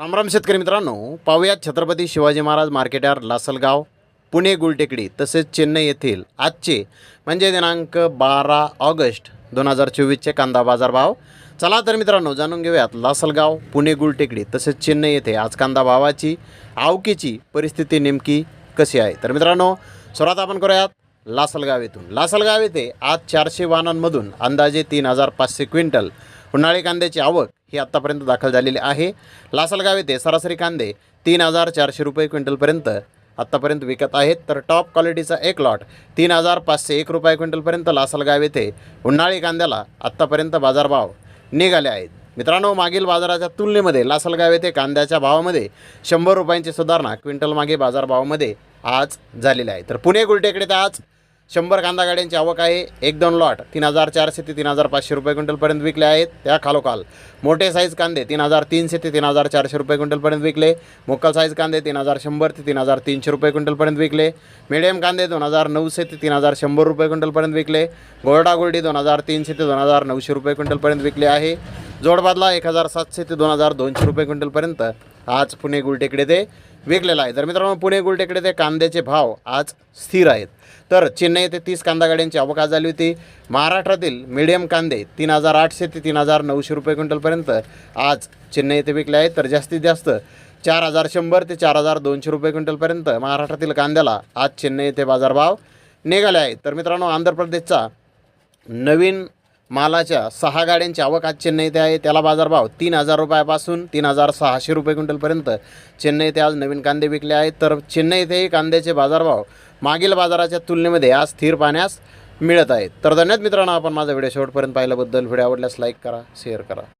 रामराम शेतकरी मित्रांनो. पाहुयात छत्रपती शिवाजी महाराज मार्केटार लासलगाव पुणे गुलटेकडी तसेच चेन्नई येथील आजचे म्हणजे दिनांक बारा ऑगस्ट दोन हजार चोवीसचे कांदा बाजार भाव चला तर मित्रांनो जाणून घेऊयात लासलगाव पुणे गुलटेकडी तसेच चेन्नई येथे आज कांदा भावाची आवकीची परिस्थिती नेमकी कशी आहे? तर मित्रांनो सुरुवात आपण करूयात लासलगाव येथून. लासलगाव येथे आज चारशे वाहनांमधून अंदाजे तीन हजार पाचशे क्विंटल उन्हाळी कांद्याची आवक ही आत्तापर्यंत दाखल झालेली आहे. लासलगाव येथे सरासरी कांदे तीन हजार चारशे रुपये क्विंटलपर्यंत आत्तापर्यंत विकत आहेत. तर टॉप क्वालिटीचा एक लॉट तीन हजार पाचशे एक रुपये क्विंटलपर्यंत लासलगाव येथे उन्हाळी कांद्याला आत्तापर्यंत बाजारभाव निघाले आहेत. मित्रांनो मागील बाजाराच्या तुलनेमध्ये लासलगाव येथे कांद्याच्या भावामध्ये शंभर रुपयांची सुधारणा क्विंटल मागे बाजारभावामध्ये आज झालेली आहे. तर पुणे गुलटेकडे तर आज शंभर कांदा गाड्यांची आवक आहे. एक दोन लॉट तीन हजार चारशे ते तीन हजार पाचशे रुपये क्विंटलपर्यंत विकले आहेत. त्या खालोखाल. मोठे साईज कांदे तीन हजार तीनशे ते तीन हजार चारशे रुपये क्विंटलपर्यंत विकले. मोकल साईज कांदे तीन हजार शंभर ते तीन हजार तीनशे रुपये क्विंटलपर्यंत विकले. मिडियम कांदे दोन हजार नऊशे ते तीन हजार शंभर रुपये क्विंटलपर्यंत विकले. गोरडा गोल्डी दोन हजार तीनशे ते दोन हजार नऊशे रुपये क्विंटलपर्यंत विकले आहे. जोडबादला एक हजार सातशे ते दोन हजार दोनशे रुपये क्विंटलपर्यंत आज पुणे गुलटेकडे ते विकलेला आहे. तर मित्रांनो पुणे गुलटेकडे ते कांद्याचे भाव आज स्थिर आहेत. तर चेन्नई येथे तीस कांदा गाड्यांची अवकाश झाली होती. महाराष्ट्रातील मिडियम कांदे तीन हजार आठशे ते तीन हजार नऊशे रुपये क्विंटलपर्यंत आज चेन्नई येथे विकले आहेत. तर जास्तीत जास्त चार हजार शंभर ते चार हजार दोनशे रुपये क्विंटलपर्यंत महाराष्ट्रातील कांद्याला आज चेन्नई येथे बाजारभाव निघाले आहेत. तर मित्रांनो आंध्र प्रदेशचा नवीन मालाच्या सहा गाड्यांची आवक आज चेन्नई ते आहे. त्याला बाजारभाव तीन हजार रुपयापासून तीन हजार सहाशे रुपये क्विंटलपर्यंत. चेन्नई ते आज नवीन कांदे विकले आहेत. तर चेन्नई तेही कांद्याचे बाजारभाव मागील बाजाराच्या तुलनेमध्ये आज स्थिर पाहण्यास मिळत आहेत. तर धन्यवाद मित्रांनो आपण माझा व्हिडिओ शेवटपर्यंत पाहिल्याबद्दल. व्हिडिओ आवडल्यास लाईक करा शेअर करा.